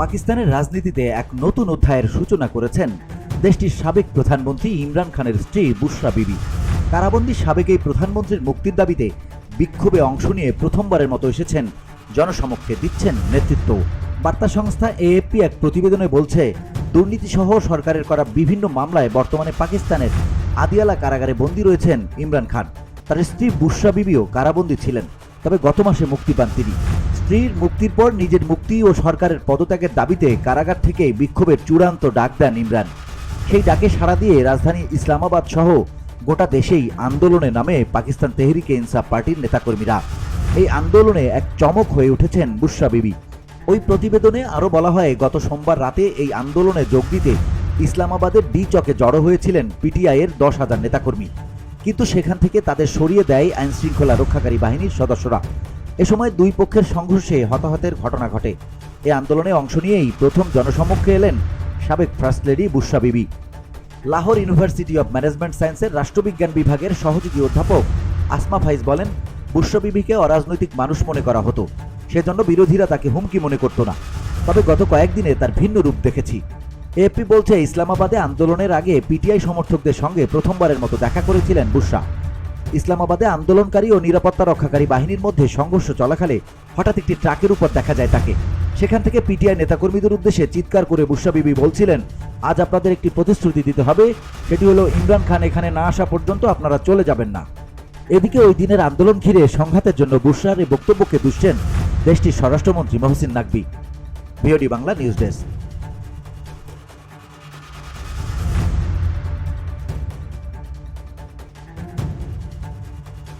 পাকিস্তানের রাজনীতিতে এক নতুন অধ্যায়ের সূচনা করেছেন দেশটির সাবেক প্রধানমন্ত্রী ইমরান খানের স্ত্রী বুশরা বিবি। কারাবন্দী সাবেক এই প্রধানমন্ত্রীর মুক্তির দাবিতে বিক্ষোভে অংশ নিয়ে প্রথমবারের মতো এসেছেন, জনসমক্ষে দিচ্ছেন নেতৃত্ব। বার্তা সংস্থা এএপি এক প্রতিবেদনে বলছে, দুর্নীতিসহ সরকারের করা বিভিন্ন মামলায় বর্তমানে পাকিস্তানের আদিয়ালা কারাগারে বন্দী রয়েছেন ইমরান খান। তার স্ত্রী বুশরা বিবিও কারাবন্দী ছিলেন, তবে গত মাসে মুক্তি পান তিনি। স্ত্রীর মুক্তির পর নিজের মুক্তি ও সরকারের পদত্যাগের দাবিতে কারাগার থেকে বিক্ষোভের চূড়ান্ত ডাক দেন ইমরান। সেই ডাকে সাড়া দিয়ে রাজধানী ইসলামাবাদ সহ গোটা দেশেই আন্দোলনে নামে পাকিস্তান তেহরিকে ইনসাফ পার্টির নেতাকর্মীরা। এই আন্দোলনে এক চমক হয়ে উঠেছেন বুশরা বিবি। ওই প্রতিবেদনে আরও বলা হয়, গত সোমবার রাতে এই আন্দোলনে যোগ দিতে ইসলামাবাদের ডি চকে জড়ো হয়েছিলেন পিটিআইয়ের দশ হাজার নেতাকর্মী। কিন্তু সেখান থেকে তাদের সরিয়ে দেয় আইনশৃঙ্খলা রক্ষাকারী বাহিনীর সদস্যরা। এ সময় দুই পক্ষের সংঘর্ষে হতাহতের ঘটনা ঘটে। এ আন্দোলনে অংশ নিয়েই প্রথম জনসমক্ষে এলেন সাবেক first lady Bushra Bibi. Lahore university of management সায়েন্সের রাষ্ট্রবিজ্ঞান বিভাগের সহযোগী অধ্যাপক আসমা ফাইজ বলেন বিবিকে অরাজনৈতিক মানুষ মনে করা হতো। সেজন্য বিরোধীরা তাকে হুমকি মনে করত না। তবে গত কয়েকদিনে তার ভিন্ন রূপ দেখেছি। এপি বলছে, ইসলামাবাদে আন্দোলনের আগে পিটিআই সমর্থকদের সঙ্গে প্রথমবারের মতো দেখা করেছিলেন বুশরা ইসলামাবাদে আন্দোলনকারী ও নিরাপত্তা রক্ষাকারী বাহিনীর মধ্যে সংঘর্ষ চলাকালে হঠাৎ একটি ট্রাকের উপর দেখা যায় তাকে। সেখান থেকে পিটিআই নেতাকর্মীদের উদ্দেশ্যে চিৎকার করে বুশরা বিবি বলছিলেন, আজ আপনাদের একটি প্রতিশ্রুতি দিতে হবে, সেটি হলো ইমরান খান এখানে না আসা পর্যন্ত আপনারা চলে যাবেন না। এদিকে ওই দিনের আন্দোলন ঘিরে সংঘাতের জন্য বুশরার এই বক্তব্যকে দুষছেন দেশটির স্বরাষ্ট্রমন্ত্রী Mohsin Naqvi VOD Bangla news desk.